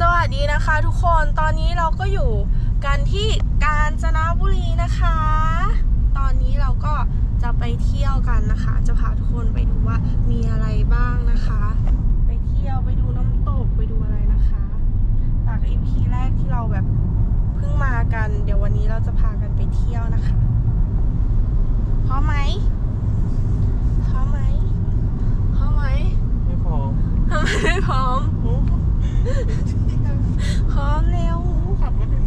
สวัสดีนะคะทุกคนตอนนี้เราก็อยู่กันที่กาญจนบุรีนะคะ ตอนนี้เราก็จะไปเที่ยวกันนะคะ จะพาทุกคนไปดูว่ามีอะไรบ้างนะคะ ไปเที่ยวไปดูน้ำตกไปดูอะไรนะคะจาก EP แรกที่เราแบบเพิ่งมากัน เดี๋ยววันนี้เราจะพากันไปเที่ยวนะคะพร้อมไหมพร้อมไหมพร้อมไหมไม่พอทำไมไม่พร้อมโอ้ พร้อมแล้วขับรถ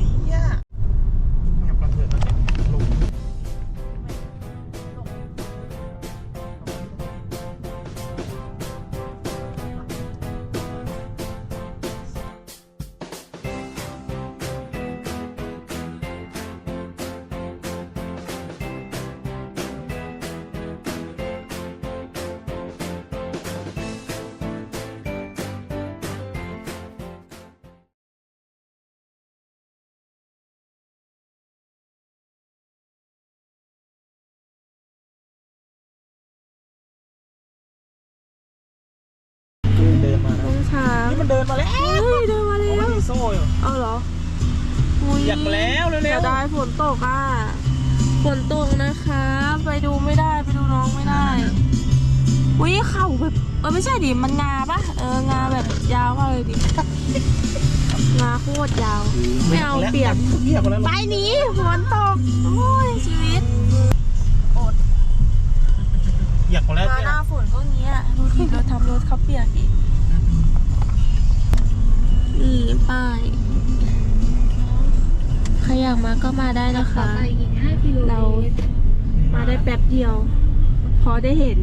มันเดินมาแล้วเฮ้ยเดินมาอ๋อแล้มันวมีโซ่อยู่เอาเหรออุ๊อยากมาแล้วเร็วๆเดี๋ยวได้ฝนตกอะฝนตกนะคะ ไปดูไม่ได้ไปดูน้องไม่ได้อุ้ยเข่าแบบเออไม่ใช่ดิมันงาปะเอองาแบบยาวมากเลยดิงาโคตรยาว ไม่เอาเปียก เปียกหมดแล้วไปหนีฝนตกโอ้ยชีวิตอดเปียกหมดแล้วมาเนี่ยหน้าฝนก็เงี้ยดูดิเราทำรถเขาเปียกอีก นี่ป้ายใครอยากมาก็มาได้นะคะเรามาได้แป๊บเดียว พอได้เห็น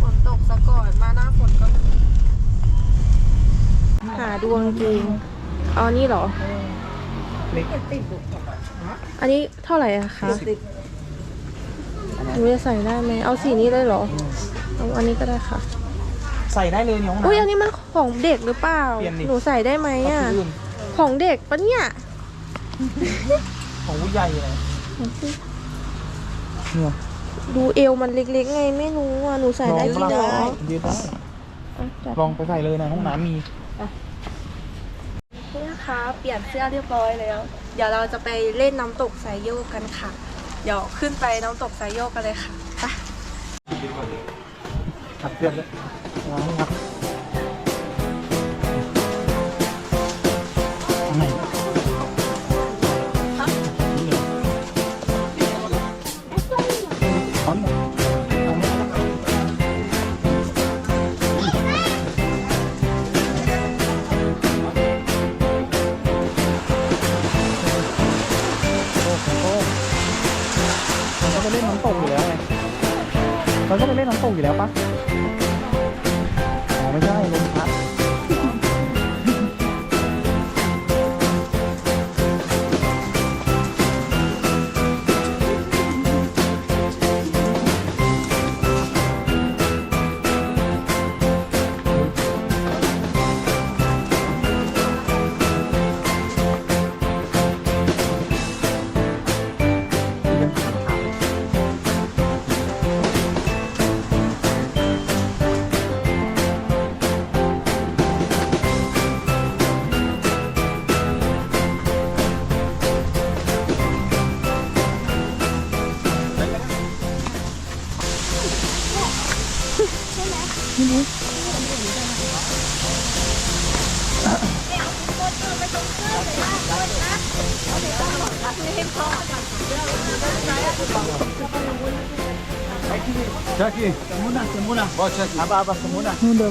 ฝนตกซะก่อนมาหน้าฝนก็มีหาดวงจริงเอานี่เหรอเล็กอันนี้เท่าไหร่อะคะหนูจะใส่ได้ไหม เอาสีนี้เลยเหรอ เอาอันนี้ก็ได้ค่ะ ใส่ได้เลยในห้องน้ำ อุ้ยอันนี้มันของเด็กหรือเปล่า เปลี่ยนดิ หนูใส่ได้ไหมเอาอะสีอื่นของเด็กปะเนี่ย ของผู้ใหญ่เลยเนี่ยดูเอวมันเล็กๆไงไม่รู้อะ หนูใส่ได้จริงเหรอยืดได้อะจัดลองไปใส่เลยในห้องน้ำมีนี่นะคะ เปลี่ยนเสื้อเรียบร้อยแล้ว เดี๋ยวเราจะไปเล่นน้ำตกสายโยกกันค่ะ เดี๋ยวขึ้นไปน้ำตกสายโยกกันเลยค่ะไป ขับเพื่อนเลย วา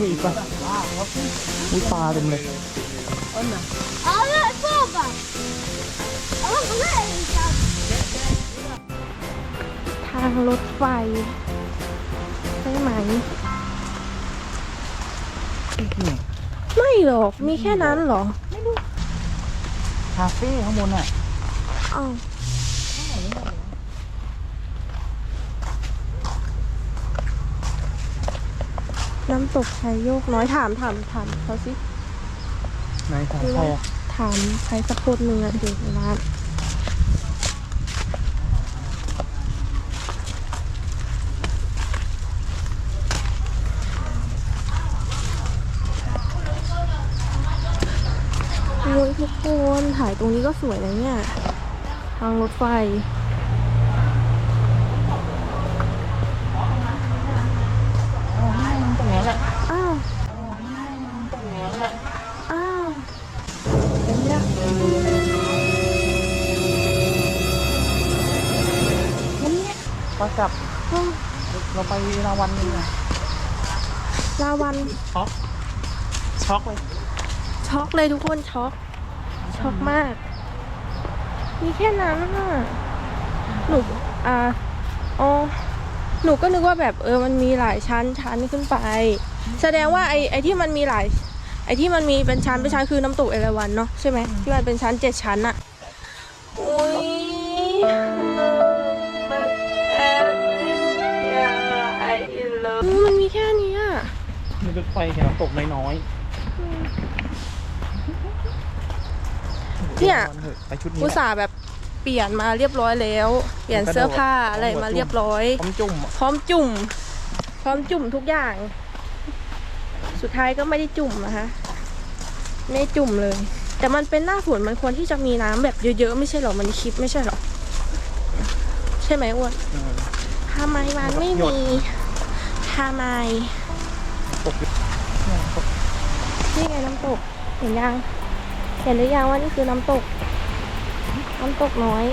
ปอีกปะอุ้ยปลาเต็มเลย Alla sopa! Alla glädje! ทางรถไฟใช่ไหม ไม่หรอก มีแค่นั้นเหรอคาเฟ่ข้างบนอะอ้าวน้ำตกชัยโยกน้อยถามถามถามเขาสิ ไหนของใครอะ ถามใครสักคนหนึ่งอะเด็กร้าน ทุกคนถ่ายตรงนี้ก็สวยนะเนี่ย ทางรถไฟ อ้าวอ้าวเห็นยังไปกลับเราไปราวันนี่ไงลาวันช็อกช็อกเลย ช็อกเลยทุกคนช็อก ช็อกมาก มีแค่นั้นน่ะหนูอ่าอ๋อหนูก็นึกว่าแบบเออมันมีหลายชั้นชั้นขึ้นไป แสดงว่าไอ้ไอ้ที่มันมีหลาย ไอ้ที่มันมีเป็นชั้นเป็นชั้นคือน้ำตกเอราวันเนาะใช่ไหมที่มันเป็นชั้นเจ็ดชั้นอะอุ้ยมันมีแค่นี้อะมีรถไฟเห็นน้ำตกน้อย เนี่ยวันเถอะไปชุดนี้อุตส่าห์แบบเปลี่ยนมาเรียบร้อยแล้ว เปลี่ยนเสื้อผ้าอะไรมาเรียบร้อย พร้อมจุ่มอะพร้อมจุ่ม พร้อมจุ่มทุกอย่าง สุดท้ายก็ไม่ได้จุ่มนะคะ ไม่ได้จุ่มเลย แต่มันเป็นหน้าฝนมันควรที่จะมีน้ำแบบเยอะๆไม่ใช่เหรอ มันคลิปไม่ใช่เหรอ ใช่ไหมอ้วนเออทำไมมันไม่หยดมีทำไมตกเนี่ยตกนี่ไงน้ำตกเห็นยัง เห็นหรือยังว่านี่คือน้ำตก น้ำตกน้อย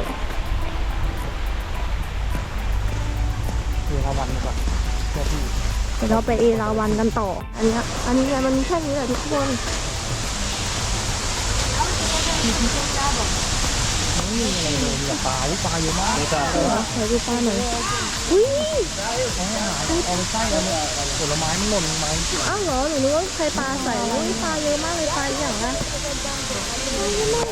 เรือราวันดีกว่าเจ้าที่เดี๋ยวเราไปเอราวันกันต่อ อันเนี้ยอันนี้มันมีแค่นี้แหละทุกคนไม่มีอะไรเลยมีแต่ปลาอุ๊ยปลาเยอะมากเลยจ้ะเดี๋ยวขอดูปลาหน่อยอุ้ยเอาไปใส่แล้วเนี่ยผลไม้มันหล่นลงมาอ้าวเหรอหนูนึกว่าใครปลาใส่อุ้ยปลาเยอะมากเลยปลาอย่างนะ ปลาเยอะมาก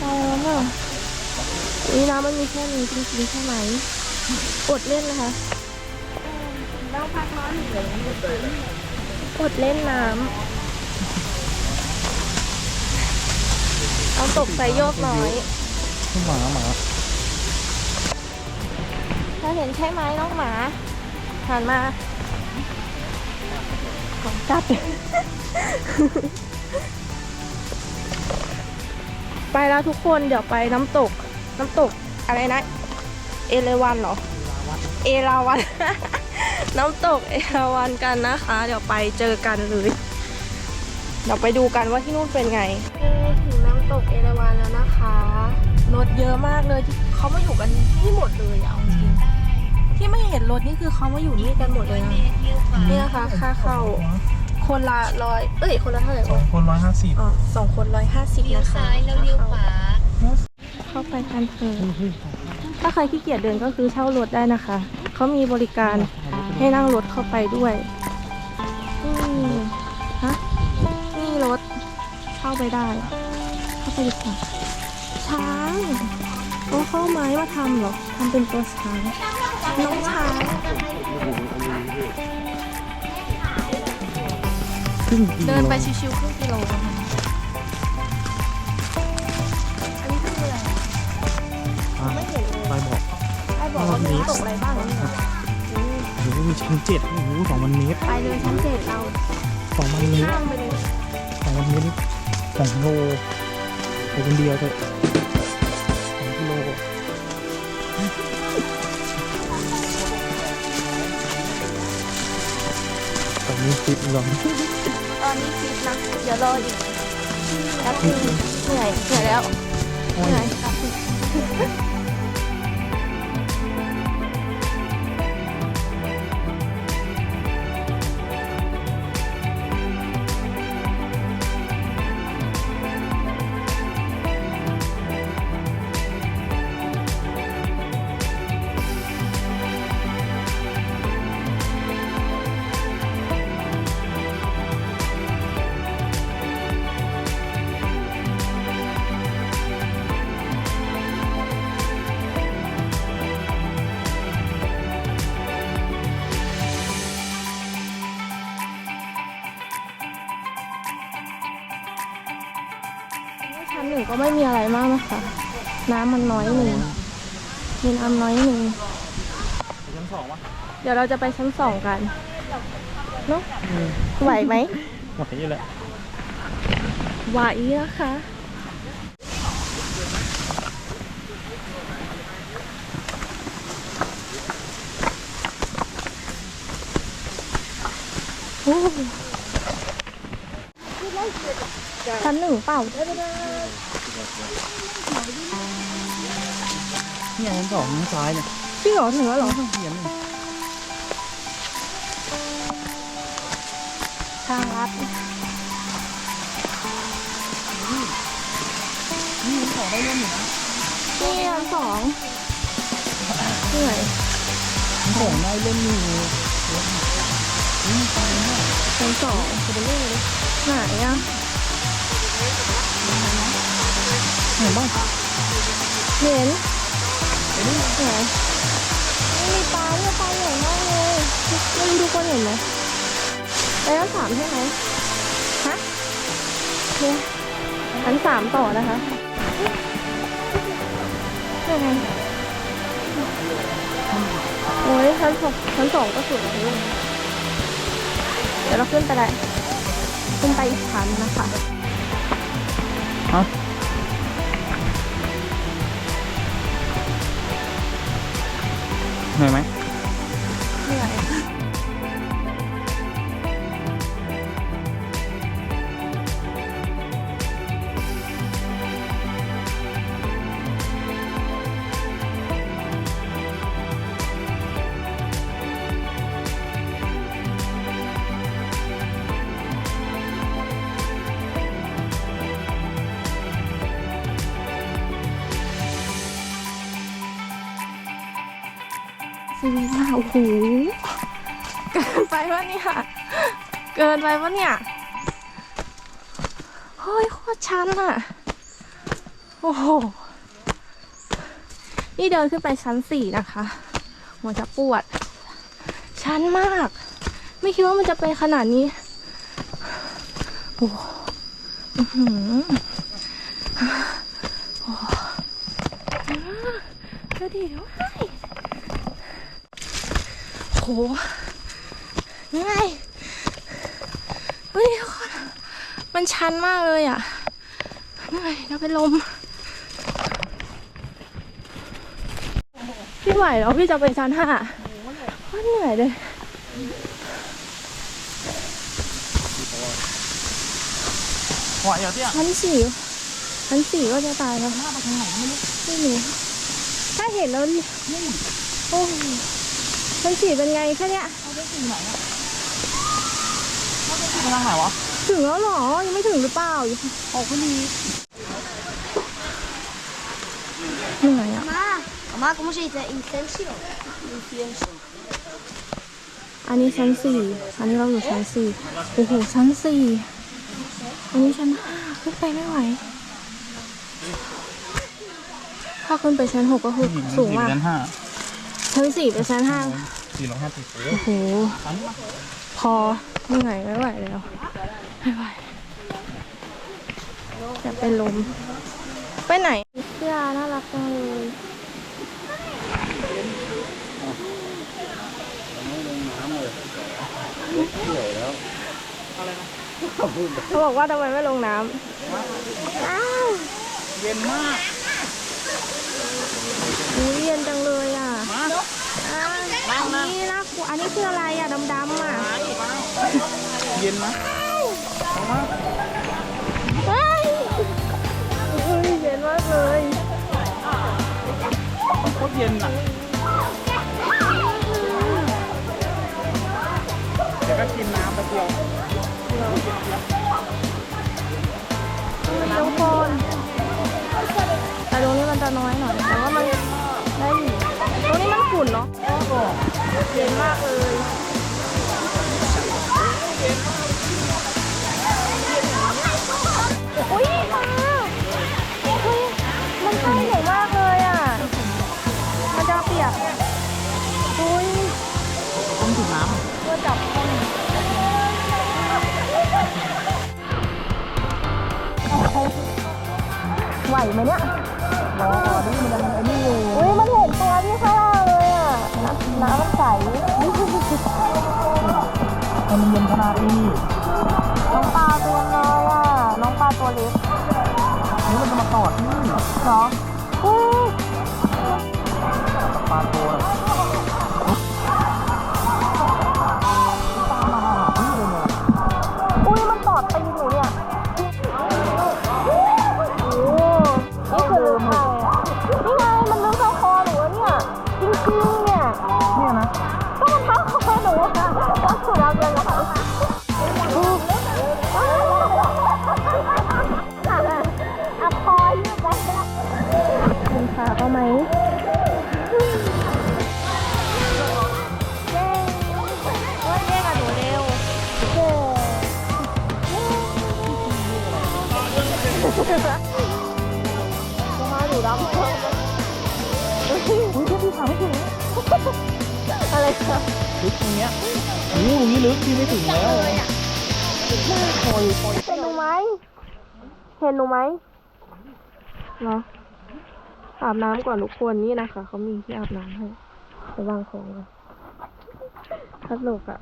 ปลาแล้วอะอุ้ยน้ำมันมีแค่นี้จริงๆใช่ไหมอดเล่นนะคะอดเล่นน้ำ เอาตกใส่โยกน้อยขึ้นหมาหมาถ้าเห็นใช่ไหมน้องหมาหันมาของจับ ไปแล้วทุกคนเดี๋ยวไปน้ำตก น้ำตกอะไรนะ เอเลวันเหรอ เอราวัน น้ำตกเอราวันกันนะคะ เดี๋ยวไปเจอกันเลยเดี๋ยวไปดูกันว่าที่นู่นเป็นไงถึงน้ำตกเอราวันแล้วนะคะรถเยอะมากเลยที่เขามาอยู่กันที่หมดเลยอะเอาจริงที่ไม่เห็นรถนี่คือเขามาอยู่นี่กันหมดเลยนะนี่นะคะค่าเข้า คนละร้อยเอ้ย คนละเท่าไหร่วะคนร้อยห้าสิบอ๋อสองคนร้อยห้าสิบเลี้ยวนะคะซ้ายแล้วเลี้ยวขวา เข้าไปกันเถอะถ้าใครขี้เกียจเดินก็คือเช่ารถได้นะคะ เขามีบริการให้นั่งรถเข้าไปด้วยนี่ฮะนี่รถเข้าไปได้ เข้าไปดีกว่าช้างเอาเข้าไม้มาทำเหรอทำเป็นตัวช้างน้องช้าง เดินไปชิวๆครึ่งกิโลนะคะอันนี้คืออะไรไม่เห็นเลยไปบอกไอ้บอกว่ามีตกอะไรบ้างนี่เหรออืมโอ้โหมีชั้นเจ็ดโอ้โหสองพันเมตรไปเลยชั้นเจ็ดเราสองพันเมตรข้ามไปเลยสองพันเมตรนี่สองกิโลไปคนเดียวเถอะ ตอนนี้ฟิตลงตอนนี้ฟิตนะ เดี๋ยวรออีกแป๊บนึงเหนื่อยเหนื่อยแล้วเหนื่อย อะไรมากนะคะน้ำมันน้อยหนึ่งมีน้ำน้อยหนึ่งชั้นสองวะเดี๋ยวเราจะไปชั้นสองกันเนาะไหวไหมหมดนี้แหละไหวนะคะโอ้ชั้นหนึ่งเปล่าี่ยมันสองทางซ้ายเนี่ยพี่เหรอถึงแล้วเหรอต้องเขียนเลยทางลัดนี่ชั้นสองได้เล่นอยู่นะนี่ชั้นสองเหนื่อยชั้นสองได้เล่นอยู่ชั้นสองไหนอะเห็นบ้างเห็น ไหนไม่มีปลาเนี่ยปลาใหญ่มากเลยไม่รู้ทุกคนเห็นไหมไปชั้นสามใช่ไหมฮะเนี่ยชั้นสามต่อนะคะยังไงโอ้ยชั้นสองชั้นสองก็สวยเลยเดี๋ยวเราขึ้นไปเลยขึ้นไปอีกชั้นนะคะ เหนื่อยไหม ซีรีส์มาโอ้โหเกินไปวะเนี่ยเกินไปวะเนี่ยเฮ้ยโคตรชันอะโอ้โหนี่เดินขึ้นไปชั้นสี่นะคะหัวจะปวด ชันมาก ไม่คิดว่ามันจะเป็นขนาดนี้โอ้โหอื้อหือโอ้โหก็ดีด้วย โหง่ายเฮ้ยทุกคนมันชันมากเลยอะเหนื่อยจะเป็นลม พี่ไหวแล้วพี่จะไปชั้นห้าโคตรเหนื่อยเลยไหวเหรอเตี้ยชั้นสี่ชั้นสี่ก็จะตายแล้วไม่รู้ถ้าเห็นแล้วนี่โอ้ โหชั้นสี่เป็นไงแค่เนี้ยกำลังไหนวะถึงแล้วเหรอ ยังไม่ถึงหรือเปล่าอยู่ออกก็ดีเหนื่อยอะ Mamá, mamá, ¿cómo se dice? Incencio. อันนี้ชั้นสี่อันนี้เราอยู่ชั้นสี่โอ้โห ชั้นสี่อันนี้ชั้นห้าขึ้นไปไม่ไหว ถ้าขึ้นไปชั้นหกก็คือสูงมากชั้นห้าชั้นสี่ไปชั้นห้า สี่ร้อยห้าสิบโอ้โหพอเหนื่อยไม่ไหวแล้วไม่ไหวจะเป็นลม ไปไหนเสื้อน่ารักจังเลยเขาบอกว่าทำไมไม่ลงน้ำอ้าวเย็นมาก อุ๊ยเย็นจังเลยอะอ้าวอั นนี้น่ากลัวอันนี้คืออะไรอะดำๆอะเย็นนะเฮ้ยเฮ้ยเย็นมากเลยโคตรเย็นอะเดี๋ยวก็กินน้ำไปเดียวทุกคนแต่ตรงนี้มันจะน้อยหน่อย แต่ว่ามันได้อยู่ตรงนี้มันขุ่นเนาะ เย็นมากเลยอุ้ยมาเฮ้ยมันใกล้หนูมากเลยอะ มันจะเปียกอุ้ยต้องถึงน้เพื่อจับต้องไหวไหมเนี่ยำรอนี่มันยังไอ้นี่อยู่อุ้ยมันเห็น นเย็นขนาดนี้น้องปลาตัวน้อยอะ น้องปลาตัวเล็กนี่มันจะมาตอดนี่เหรอ เหรออู้ ลึกตรงเนี้ยโอ้โหตรงนี้ลึกพี่ไม่ถึงแล้วคอยคอยเห็นหนูไหมเห็นหนูไหมเหรออาบน้ำก่อนทุกคนนี่นะคะเขามีที่อาบน้ำให้ระวังของนะสนุกอะ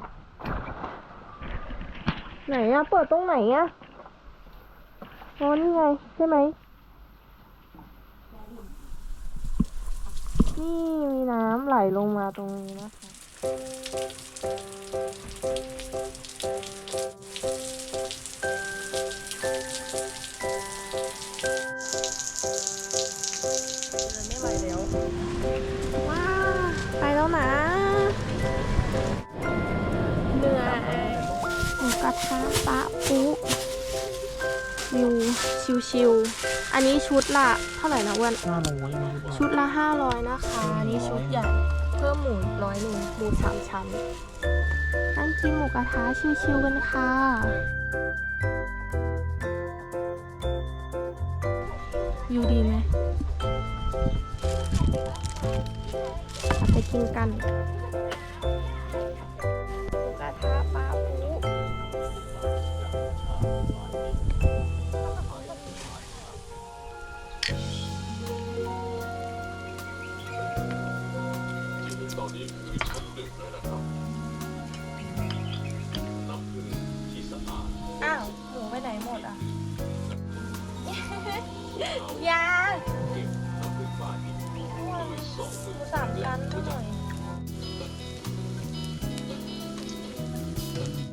ไหนอะเปิดตรงไหนอะอ๋อนี่ไงใช่ไหมนี่มีน้ำไหลลงมาตรงนี้นะคะ วแล้วว้าว ไปแล้วนะเหนื่อยหมูกระทะปะปุวิวชิวๆ อันนี้ชุดละเท่าไหร่นะอ้วันหน้าโน้ยมาดูชุดละ 500 นะคะ อันนี้ชุดใหญ่เพิ่มหมูร้อยหนึ่งหมูสามชั้นนั่งกินหมูกระทะชิวๆกันค่ะ อยู่ดีไหมเอาไปกินกัน